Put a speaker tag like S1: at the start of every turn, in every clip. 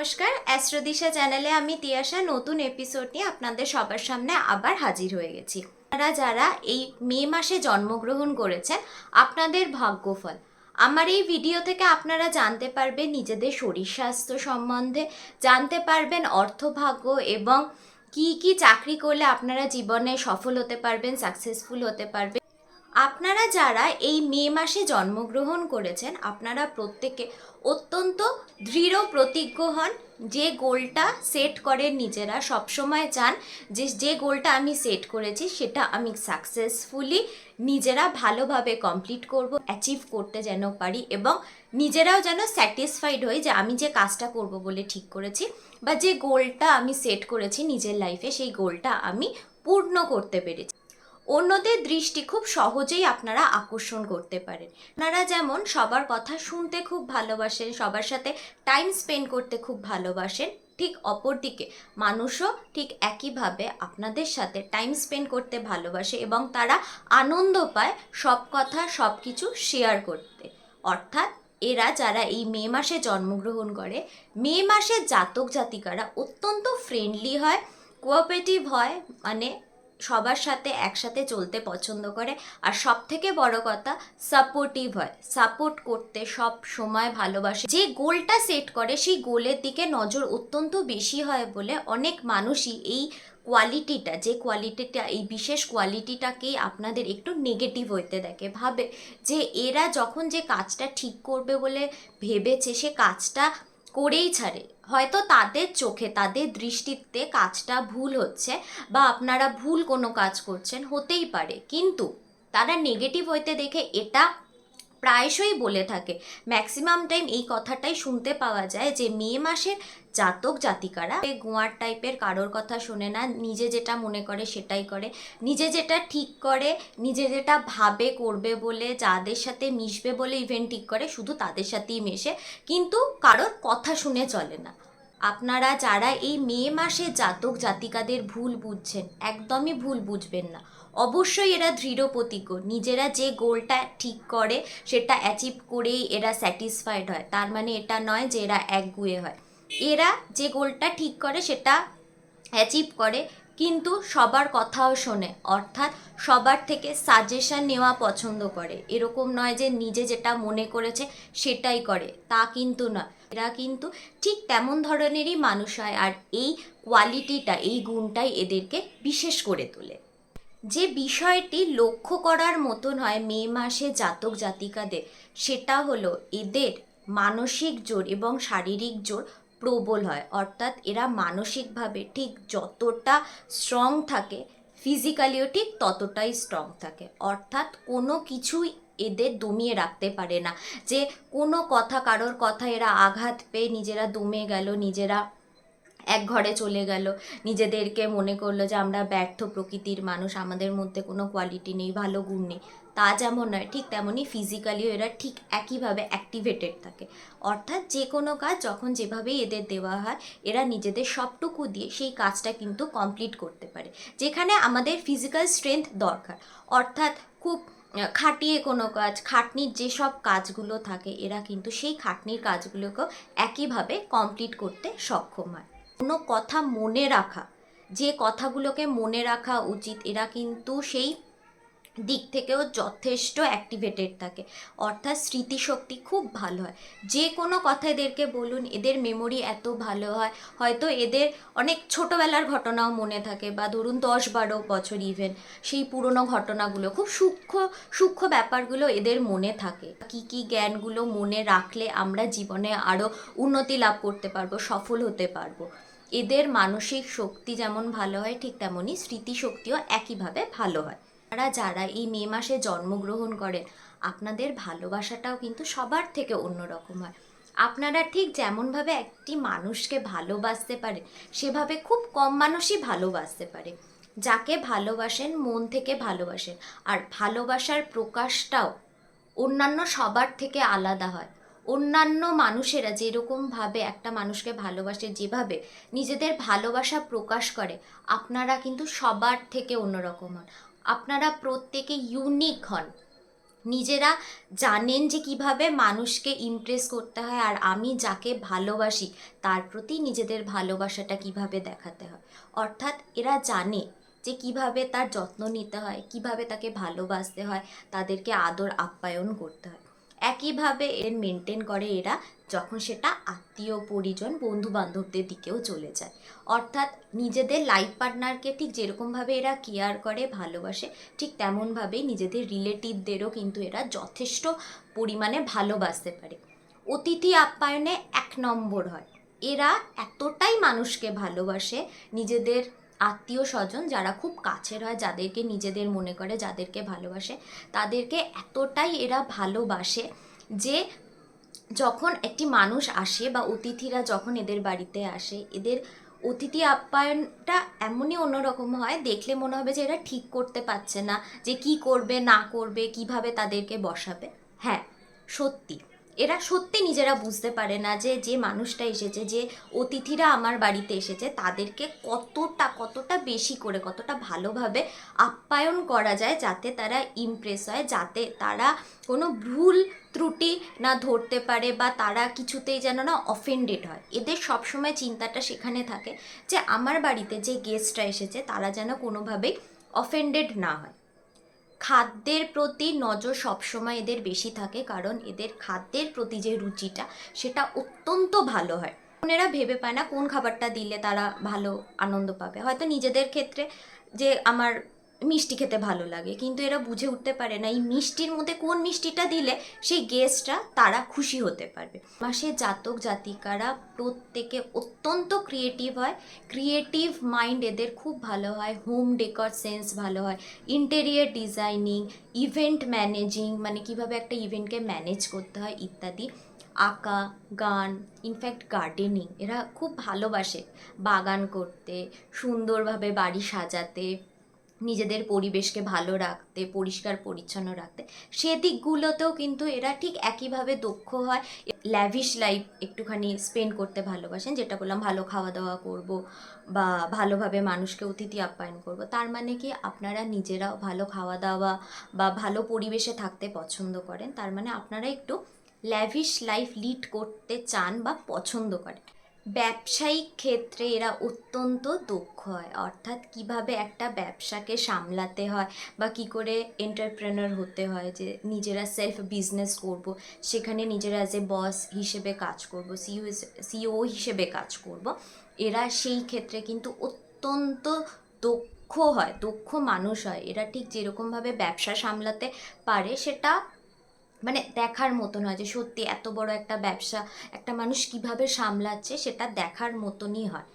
S1: নমস্কার, অ্যাস্ট্রোদিশা চ্যানেলে আমি তিয়াশা, নতুন এপিসোড নিয়ে আপনাদের সবার সামনে আবার হাজির হয়ে গেছি। আপনারা যারা এই মে মাসে জন্মগ্রহণ করেছেন, আপনাদের ভাগ্যফল। আমার এই ভিডিও থেকে আপনারা জানতে পারবেন নিজেদের শরীর স্বাস্থ্য সম্বন্ধে, জানতে পারবেন অর্থভাগ্য এবং কি কি চাকরি করলে আপনারা জীবনে সফল হতে পারবেন সাকসেসফুল হতে পারবেন। আপনারা যারা এই মে মাসে জন্মগ্রহণ করেছেন, আপনারা প্রত্যেকে অত্যন্ত দৃঢ় প্রতিজ্ঞ হন, যে গোলটা সেট করেন নিজেরা। সবসময় চান যে যে গোলটা আমি সেট করেছি, সেটা আমি সাকসেসফুলি নিজেরা ভালোভাবে কমপ্লিট করব অ্যাচিভ করতে যেন পারি এবং নিজেরাও যেন স্যাটিসফাইড হই যে, আমি যে কাজটা করব বলে ঠিক করেছি বা যে গোলটা আমি সেট করেছি নিজের লাইফে সেই গোলটা আমি পূর্ণ করতে পেরেছি। অন্যদের দৃষ্টি খুব সহজেই আপনারা আকর্ষণ করতে পারেন। আপনারা যেমন সবার কথা শুনতে খুব ভালোবাসেন, সবার সাথে টাইম স্পেন্ড করতে খুব ভালোবাসেন, ঠিক অপরদিকে মানুষও ঠিক একইভাবে আপনাদের সাথে টাইম স্পেন্ড করতে ভালোবাসে এবং তারা আনন্দ পায় সব কথা, সব কিছু শেয়ার করতে। অর্থাৎ এরা যারা এই মে মাসে জন্মগ্রহণ করে, মে মাসে জাতক জাতিকারা অত্যন্ত ফ্রেন্ডলি হয় কোঅপারেটিভ হয় মানে সবার সাথে একসাথে চলতে পছন্দ করে। আর সব থেকে বড় কথা সাপোর্টিভ হয়। সাপোর্ট করতে সব সময় ভালোবাসে। যে গোলটা সেট করে, সেই গোলের দিকে নজর অত্যন্ত বেশি হয় বলে অনেক মানুষই এই কোয়ালিটিটা যে কোয়ালিটিটা এই বিশেষ কোয়ালিটিটাকেই আপনাদের একটু নেগেটিভ হইতে দেখে। ভাবে যে এরা যখন যে কাজটা ঠিক করবে বলে ভেবেছে, সে কাজটা করেই ছাড়ে। হয়তো তাদের চোখে, তাদের দৃষ্টিতে কাজটা ভুল হচ্ছে বা আপনারা ভুল কোনো কাজ করছেন, হতেই পারে। কিন্তু তারা নেগেটিভ হইতে দেখে এটা প্রায়শই বলে থাকে। ম্যাক্সিমাম টাইম এই কথাটাই শুনতে পাওয়া যায় যে, মে মাসের জাতক জাতিকারা গোয়ার টাইপের কারোর কথা শোনে না, নিজে যেটা মনে করে সেটাই করে। নিজে যেটা ঠিক করে, নিজে যেটা ভাবে করবে বলে, যাদের সাথে মিশবে বলে ইভেন্ট ঠিক করে, শুধু তাদের সাথেই মেশে। কিন্তু কারোর কথা শুনে চলে না। আপনারা যারা এই মে মাসে জাতক জাতিকাদের ভুল বুঝছেন, একদমই ভুল বুঝবেন না। অবশ্যই এরা দৃঢ় নিজেরা যে গোলটা ঠিক করে, সেটা অ্যাচিভ করেই এরা স্যাটিসফাইড হয়। তার মানে এটা নয় যে এরা একগুয়ে হয়। এরা যে গোলটা ঠিক করে, সেটা অ্যাচিভ করে, কিন্তু সবার কথাও শোনে। অর্থাৎ সবার থেকে সাজেশন নেওয়া পছন্দ করে। এরকম নয় যে নিজে যেটা মনে করেছে, সেটাই করে। তা কিন্তু না এরা কিন্তু ঠিক তেমন ধরনেরই মানুষ হয়, আর এই কোয়ালিটিটা এই গুণটাই এদেরকে বিশেষ করে তোলে। যে বিষয়টি লক্ষ্য করার মতন হয় মে মাসে জাতক জাতিকাদের, সেটা হলো এদের মানসিক জোর এবং শারীরিক জোর প্রবল হয়। অর্থাৎ এরা মানসিকভাবে ঠিক যতটা স্ট্রং থাকে ফিজিক্যালিও ঠিক ততটাই স্ট্রং থাকে। অর্থাৎ কোনো কিছুই এদের দমিয়ে রাখতে পারে না। যে কোনো কথা, কারোর কথা এরা আঘাত পেয়ে নিজেরা দমে গেল, নিজেরা এক ঘরে চলে গেল। নিজেদেরকে মনে করল যে আমরা ব্যর্থ প্রকৃতির মানুষ, আমাদের মধ্যে কোনো কোয়ালিটি নেই, ভালো গুণ নেই। তা যেমন নয়, ঠিক তেমনই ফিজিক্যালিও এরা ঠিক একইভাবে অ্যাক্টিভেটেড থাকে। অর্থাৎ যে কোনো কাজ যখন যেভাবেই এদের দেওয়া হয়, এরা নিজেদের সবটুকু দিয়ে সেই কাজটা কিন্তু কমপ্লিট করতে পারে। যেখানে আমাদের ফিজিক্যাল স্ট্রেংথ দরকার। অর্থাৎ খুব খাটিয়ে কোনো কাজ, খাটনির যেসব কাজগুলো থাকে, এরা কিন্তু সেই খাটনির কাজগুলোকেও একইভাবে কমপ্লিট করতে সক্ষম হয়। কোনো কথা মনে রাখা, যে কথাগুলোকে মনে রাখা উচিত, এরা কিন্তু সেই দিক থেকেও যথেষ্ট অ্যাক্টিভেটেড থাকে। অর্থাৎ স্মৃতিশক্তি খুব ভালো হয়। যে কোনো কথা এদেরকে বলুন, এদের মেমোরি এত ভালো হয়। হয়তো এদের অনেক ছোটোবেলার ঘটনাও মনে থাকে বা ধরুন দশ বারো বছর ইভেন সেই পুরনো ঘটনাগুলো, খুব সূক্ষ্ম সূক্ষ্ম ব্যাপারগুলো এদের মনে থাকে। কি কি জ্ঞানগুলো মনে রাখলে আমরা জীবনে আরও উন্নতি লাভ করতে পারব, সফল হতে পারব। এদের মানসিক শক্তি যেমন ভালো হয়, ঠিক তেমনই স্মৃতিশক্তিও একইভাবে ভালো হয়। আপনারা যারা এই মে মাসে জন্মগ্রহণ করেন, আপনাদের ভালোবাসাটাও কিন্তু সবার থেকে অন্যরকম হয়। আপনারা ঠিক যেমনভাবে একটি মানুষকে ভালোবাসতে পারে সেভাবে খুব কম মানুষই ভালোবাসতে পারে। যাকে ভালোবাসেন, মন থেকে ভালোবাসেন, আর ভালোবাসার প্রকাশটাও অন্যান্য সবার থেকে আলাদা হয়। অন্যান্য মানুষেরা যেরকমভাবে একটা মানুষকে ভালোবাসে, যেভাবে নিজেদের ভালোবাসা প্রকাশ করে, আপনারা কিন্তু সবার থেকে অন্যরকম হন। আপনারা প্রত্যেকে ইউনিক হন। নিজেরা জানেন যে কীভাবে মানুষকে ইমপ্রেস করতে হয় আর আমি যাকে ভালোবাসি, তার প্রতি নিজেদের ভালোবাসাটা কীভাবে দেখাতে হয়। অর্থাৎ এরা জানে যে কীভাবে তার যত্ন নিতে হয়, কীভাবে তাকে ভালোবাসতে হয়, তাদেরকে আদর আপ্যায়ন করতে হয়। একইভাবে এর মেনটেন করে এরা যখন সেটা আত্মীয়, পরিজন বন্ধু বান্ধবদের দিকেও চলে যায়। অর্থাৎ নিজেদের লাইফ পার্টনারকে ঠিক যেরকমভাবে এরা কেয়ার করে, ভালোবাসে, ঠিক তেমনভাবেই নিজেদের রিলেটিভদেরও কিন্তু এরা যথেষ্ট পরিমাণে ভালোবাসতে পারে। অতিথি আপ্যায়নে এক নম্বর হয়। এরা এতটাই মানুষকে ভালোবাসে, নিজেদের আত্মীয় স্বজন যারা খুব কাছের হয়, যাদেরকে নিজেদের মনে করে, যাদেরকে ভালোবাসে, তাদেরকে এতটাই এরা ভালোবাসে যে যখন একটি মানুষ আসে বা অতিথিরা যখন এদের বাড়িতে আসে, এদের অতিথি আপ্যায়নটা এমনই অন্যরকম হয়, দেখলে মনে হবে যে এরা ঠিক করতে পারছে না, যে কি করবে, না করবে, কীভাবে তাদেরকে বসাবে। হ্যাঁ সত্যি। এরা সত্যি নিজেরা বুঝতে পারে না যে যে মানুষটা এসেছে, যে অতিথিরা আমার বাড়িতে এসেছে, তাদেরকে কতটা কতটা বেশি করে, কতটা ভালোভাবে আপ্যায়ন করা যায় যাতে তারা ইমপ্রেস হয়, যাতে তারা কোনো ভুল ত্রুটি না ধরতে পারে বা তারা কিছুতেই যেন না অফেন্ডেড হয়। এদের সবসময় চিন্তাটা সেখানে থাকে যে, আমার বাড়িতে যে গেস্টরা এসেছে, তারা যেন কোনোভাবেই অফেন্ডেড না হয়। খাদ্যের প্রতি নজর সবসময় এদের বেশি থাকে, কারণ এদের খাদ্যের প্রতি যে রুচিটা, সেটা অত্যন্ত ভালো হয়। এরা ভেবে পায় না কোন খাবারটা দিলে তারা ভালো আনন্দ পাবে। হয়তো নিজেদের ক্ষেত্রে যে আমার মিষ্টি খেতে ভালো লাগে। কিন্তু এরা বুঝে উঠতে পারে না, এই মিষ্টির মধ্যে কোন মিষ্টিটা দিলে সেই গেস্টরা তারা খুশি হতে পারবে। মাসে জাতক জাতিকারা প্রত্যেকে অত্যন্ত ক্রিয়েটিভ হয়। ক্রিয়েটিভ মাইন্ড এদের খুব ভালো হয় হোম ডেকর সেন্স ভালো হয়। ইন্টেরিয়ার ডিজাইনিং ইভেন্ট ম্যানেজিং মানে কীভাবে একটা ইভেন্টকে ম্যানেজ করতে হয় ইত্যাদি। আঁকা, গান ইনফ্যাক্ট গার্ডেনিং এরা খুব ভালোবাসে। বাগান করতে, সুন্দরভাবে বাড়ি সাজাতে নিজেদের পরিবেশকে ভালো রাখতে, পরিষ্কার, পরিচ্ছন্ন রাখতে সেদিকগুলোতেও কিন্তু এরা ঠিক একইভাবে দক্ষ হয়। ল্যাভিশ লাইফ একটুখানি স্পেন্ড করতে ভালোবাসেন, যেটা বললাম, ভালো খাওয়া দাওয়া করব বা ভালোভাবে মানুষকে অতিথি আপ্যায়ন করব। তার মানে কি, আপনারা নিজেরাও ভালো খাওয়া দাওয়া বা ভালো পরিবেশে থাকতে পছন্দ করেন। তার মানে আপনারা একটু ল্যাভিশ লাইফ লিড করতে চান বা পছন্দ করেন। ব্যবসায়িক ক্ষেত্রে এরা অত্যন্ত দক্ষ হয়। অর্থাৎ কীভাবে একটা ব্যবসাকে সামলাতে হয় বা কি করে এন্টারপ্রেনার হতে হয়, যে নিজেরা সেলফ বিজনেস করব, সেখানে নিজেরা অ্যাজ এ বস হিসেবে কাজ করব সিও সিও হিসেবে কাজ করব, এরা সেই ক্ষেত্রে কিন্তু অত্যন্ত দক্ষ হয়, দক্ষ মানুষ হয়। এরা ঠিক যেরকমভাবে ব্যবসা সামলাতে পারে, সেটা মানে দেখার মতন হয় যে সত্যি এত বড় একটা ব্যবসা, একটা মানুষ কীভাবে সামলাচ্ছে সেটা দেখার মতনই হয়।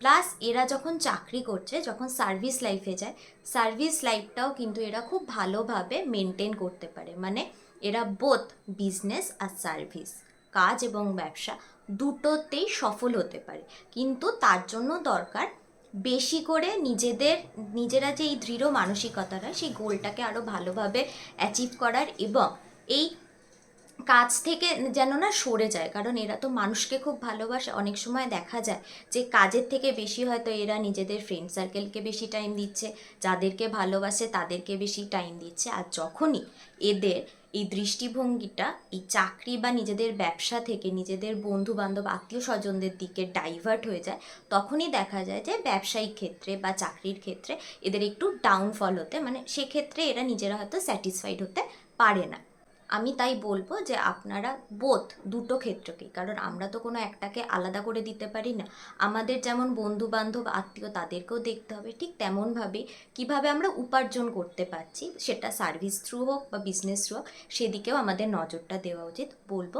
S1: প্লাস এরা যখন চাকরি করছে, যখন সার্ভিস লাইফে যায় সার্ভিস লাইফটাও কিন্তু এরা খুব ভালোভাবে মেনটেন করতে পারে। মানে এরা বোথ বিজনেস আর সার্ভিস কাজ এবং ব্যবসা দুটোতেই সফল হতে পারে। কিন্তু তার জন্য দরকার বেশি করে নিজেদের, নিজেরা যে এই দৃঢ় মানসিকতাটা, সেই গোলটাকে আরও ভালোভাবে অ্যাচিভ করার এবং এই কাজ থেকে যেন না সরে যায়। কারণ এরা তো মানুষকে খুব ভালোবাসে। অনেক সময় দেখা যায় যে কাজের থেকে বেশি হয়তো এরা নিজেদের ফ্রেন্ড সার্কেলকে বেশি টাইম দিচ্ছে, যাদেরকে ভালোবাসে তাদেরকে বেশি টাইম দিচ্ছে। আর যখনই এদের এই দৃষ্টিভঙ্গিটা, এই চাকরি বা নিজেদের ব্যবসা থেকে নিজেদের বন্ধু বান্ধব আত্মীয় স্বজনদের দিকে ডাইভার্ট হয়ে যায়, তখনই দেখা যায় যে ব্যবসায়িক ক্ষেত্রে বা চাকরির ক্ষেত্রে এদের একটু ডাউনফল হতে মানে সেক্ষেত্রে এরা নিজেরা হয়তো স্যাটিসফাইড হতে পারে না। আমি তাই বলব যে আপনারা বোধ দুটো ক্ষেত্রকেই কারণ আমরা তো কোনো একটাকে আলাদা করে দিতে পারি না। আমাদের যেমন বন্ধু বান্ধব আত্মীয় তাদেরকেও দেখতে হবে, ঠিক তেমনভাবে কীভাবে আমরা উপার্জন করতে পারছি সেটা সার্ভিস থ্রু হোক বা বিজনেস থ্রু হোক, সেদিকেও আমাদের নজরটা দেওয়া উচিত। বলব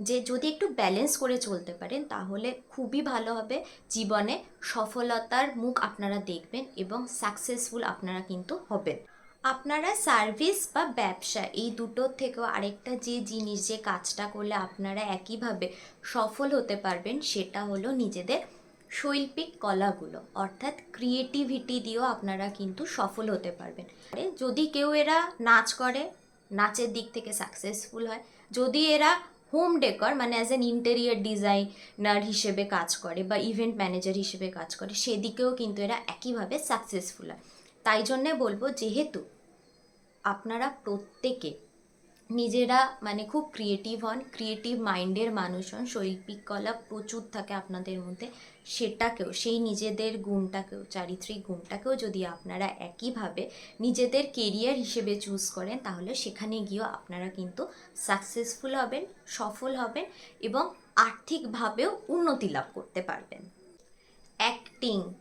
S1: যে যদি একটু ব্যালেন্স করে চলতে পারেন, তাহলে খুবই ভালো হবে। জীবনে সফলতার মুখ আপনারা দেখবেন এবং সাকসেসফুল আপনারা কিন্তু হবেন। আপনারা সার্ভিস বা ব্যবসা, এই দুটোর থেকেও আরেকটা যে জিনিস, যে কাজটা করলে আপনারা একইভাবে সফল হতে পারবেন, সেটা হলো নিজেদের শৈল্পিক কলাগুলো। অর্থাৎ ক্রিয়েটিভিটি দিয়েও আপনারা কিন্তু সফল হতে পারবেন। যদি কেউ এরা নাচ করে, নাচের দিক থেকে সাকসেসফুল হয়, যদি এরা হোম ডেকর মানে অ্যাজ অ্যান ইন্টেরিয়ার ডিজাইনার হিসেবে কাজ করে বা ইভেন্ট ম্যানেজার হিসেবে কাজ করে, সেদিকেও কিন্তু এরা একইভাবে সাকসেসফুল হয়। তাই জন্যে বলব, যেহেতু আপনারা প্রত্যেকে নিজেরা মানে খুব ক্রিয়েটিভ হন ক্রিয়েটিভ মাইন্ডের মানুষ হন, শৈল্পিক কলা প্রচুর থাকে আপনাদের মধ্যে, সেটাকেও, সেই নিজেদের গুণটাকেও, চারিত্রিক গুণটাকেও যদি আপনারা একইভাবে নিজেদের কেরিয়ার হিসেবে চুজ করেন, তাহলে সেখানে গিয়েও আপনারা কিন্তু সাকসেসফুল হবেন, সফল হবেন এবং আর্থিকভাবেও উন্নতি লাভ করতে পারবেন। অ্যাক্টিং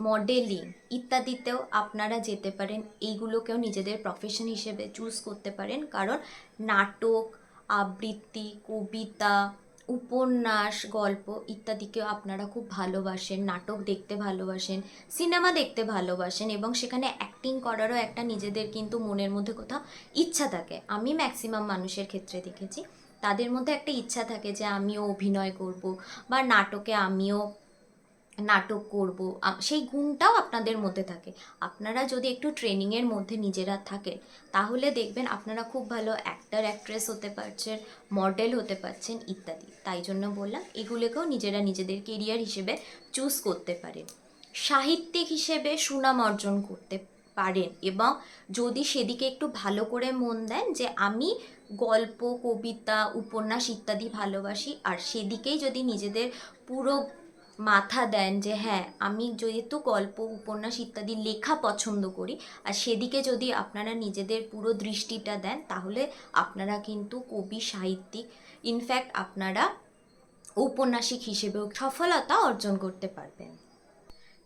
S1: মডেলিং ইত্যাদিতেও আপনারা যেতে পারেন। এইগুলোকেও নিজেদের প্রফেশন হিসেবে চুজ করতে পারেন। কারণ নাটক, আবৃত্তি, কবিতা, উপন্যাস, গল্প ইত্যাদিকেও আপনারা খুব ভালোবাসেন। নাটক দেখতে ভালোবাসেন, সিনেমা দেখতে ভালোবাসেন এবং সেখানে অ্যাক্টিং করারও একটা নিজেদের কিন্তু মনের মধ্যে কোথাও ইচ্ছা থাকে। আমি ম্যাক্সিমাম মানুষের ক্ষেত্রে দেখেছি। তাদের মধ্যে একটা ইচ্ছা থাকে যে আমিও অভিনয় করব বা নাটকে আমিও নাটক করব সেই গুণটাও আপনাদের মধ্যে থাকে। আপনারা যদি একটু ট্রেনিংয়ের মধ্যে নিজেরা থাকেন, তাহলে দেখবেন আপনারা খুব ভালো অ্যাক্টার অ্যাক্ট্রেস হতে পারছেন মডেল হতে পারছেন, ইত্যাদি। তাই জন্য বললাম, এগুলোকেও নিজেরা নিজেদের কেরিয়ার হিসেবে চুজ করতে পারেন। সাহিত্যিক হিসেবে সুনাম অর্জন করতে পারেন এবং যদি সেদিকে একটু ভালো করে মন দেন যে আমি গল্প, কবিতা, উপন্যাস ইত্যাদি ভালোবাসি, আর সেদিকেই যদি নিজেদের পুরো মাথা দেন যে হ্যাঁ আমি যেহেতু গল্প, উপন্যাস ইত্যাদি লেখা পছন্দ করি, আর সেদিকে যদি আপনারা নিজেদের পুরো দৃষ্টিটা দেন, তাহলে আপনারা কিন্তু কবি, সাহিত্যিক ইনফ্যাক্ট আপনারা ঔপন্যাসিক হিসেবেও সফলতা অর্জন করতে পারবেন।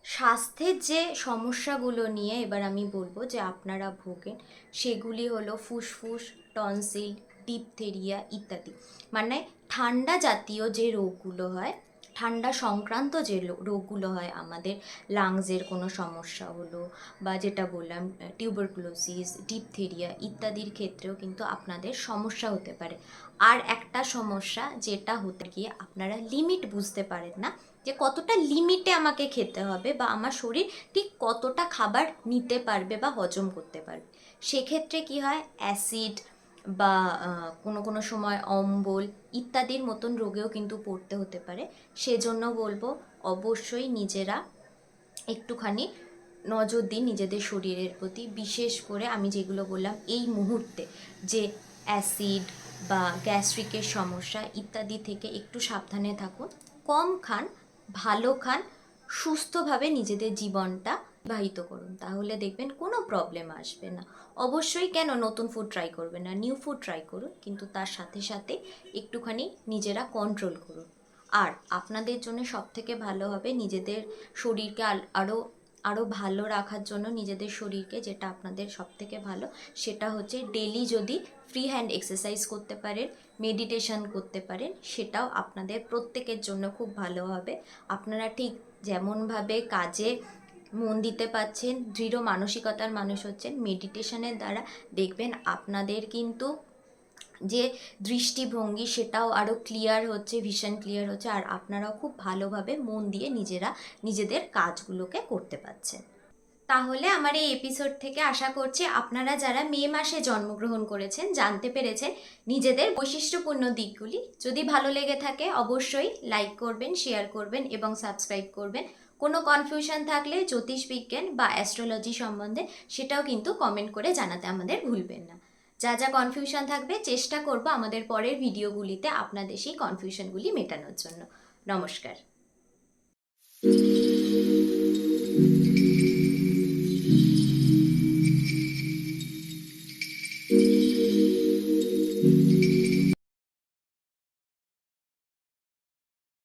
S1: স্বাস্থ্যের যে সমস্যাগুলো নিয়ে এবার আমি বলব যে, আপনারা ভোগেন, সেগুলি হলো ফুসফুস, টনসিল, ডিপথেরিয়া ইত্যাদি। মানে ঠান্ডা জাতীয় যে রোগগুলো হয় ঠান্ডা সংক্রান্ত যে রোগগুলো হয়, আমাদের লাংসের কোনো সমস্যা হলো বা যেটা বললাম টিউবারকুলোসিস ডিপথেরিয়া ইত্যাদির ক্ষেত্রেও কিন্তু আপনাদের সমস্যা হতে পারে। আর একটা সমস্যা যেটা হতে গিয়ে আপনারা লিমিট বুঝতে পারেন না, যে কতটা লিমিটে আমাকে খেতে হবে বা আমার শরীর ঠিক কতটা খাবার নিতে পারবে বা হজম করতে পারবে। সেক্ষেত্রে কি হয়? অ্যাসিড বা কোনো কোনো সময় অম্বল ইত্যাদির মতন রোগেও কিন্তু পড়তে হতে পারে। সেজন্য বলব অবশ্যই নিজেরা একটুখানি নজর দিন নিজেদের শরীরের প্রতি। বিশেষ করে আমি যেগুলো বললাম এই মুহূর্তে যে অ্যাসিড বা গ্যাস্ট্রিকের সমস্যা ইত্যাদি থেকে একটু সাবধানে থাকুন। কম খান, ভালো খান, সুস্থভাবে নিজেদের জীবনটা বাহিত করুন, তাহলে দেখবেন কোনো প্রবলেম আসবে না। অবশ্যই কেন নতুন ফুড ট্রাই করবেন না? নিউ ফুড ট্রাই করুন, কিন্তু তার সাথে সাথে একটুখানি নিজেরা কন্ট্রোল করুন। আর আপনাদের জন্য সব থেকে ভালো হবে নিজেদের শরীরকে আরও আরও ভালো রাখার জন্য নিজেদের শরীরকে যেটা আপনাদের সব থেকে ভালো, সেটা হচ্ছে ডেলি যদি ফ্রি হ্যান্ড এক্সারসাইজ করতে পারেন মেডিটেশন করতে পারেন, সেটাও আপনাদের প্রত্যেকের জন্য খুব ভালো হবে। আপনারা ঠিক যেমনভাবে কাজে মন দিতে পাচ্ছেন, দৃঢ় মানসিকতার মানুষ হচ্ছেন। মেডিটেশনের দ্বারা দেখবেন আপনাদের কিন্তু যে দৃষ্টিভঙ্গি সেটাও আরও ক্লিয়ার হচ্ছে ভীষণ ক্লিয়ার হচ্ছে, আর আপনারাও খুব ভালোভাবে মন দিয়ে নিজেরা নিজেদের কাজগুলোকে করতে পারছেন তাহলে আমার এই এপিসোড থেকে আশা করছি আপনারা যারা মে মাসে জন্মগ্রহণ করেছেন, জানতে পেরেছেন নিজেদের বৈশিষ্ট্যপূর্ণ দিকগুলি। যদি ভালো লেগে থাকে অবশ্যই লাইক করবেন শেয়ার করবেন এবং সাবস্ক্রাইব করবেন। কোনো কনফিউশন থাকলে জ্যোতিষ বিজ্ঞান বা অ্যাস্ট্রোলজি সম্বন্ধে সেটাও কিন্তু কমেন্ট করে জানাতে আমাদের ভুলবেন না। যা যা কনফিউশন থাকবে, চেষ্টা করব আমাদের পরের ভিডিওগুলিতে আপনাদের সেই কনফিউশনগুলি মেটানোর জন্য। নমস্কার।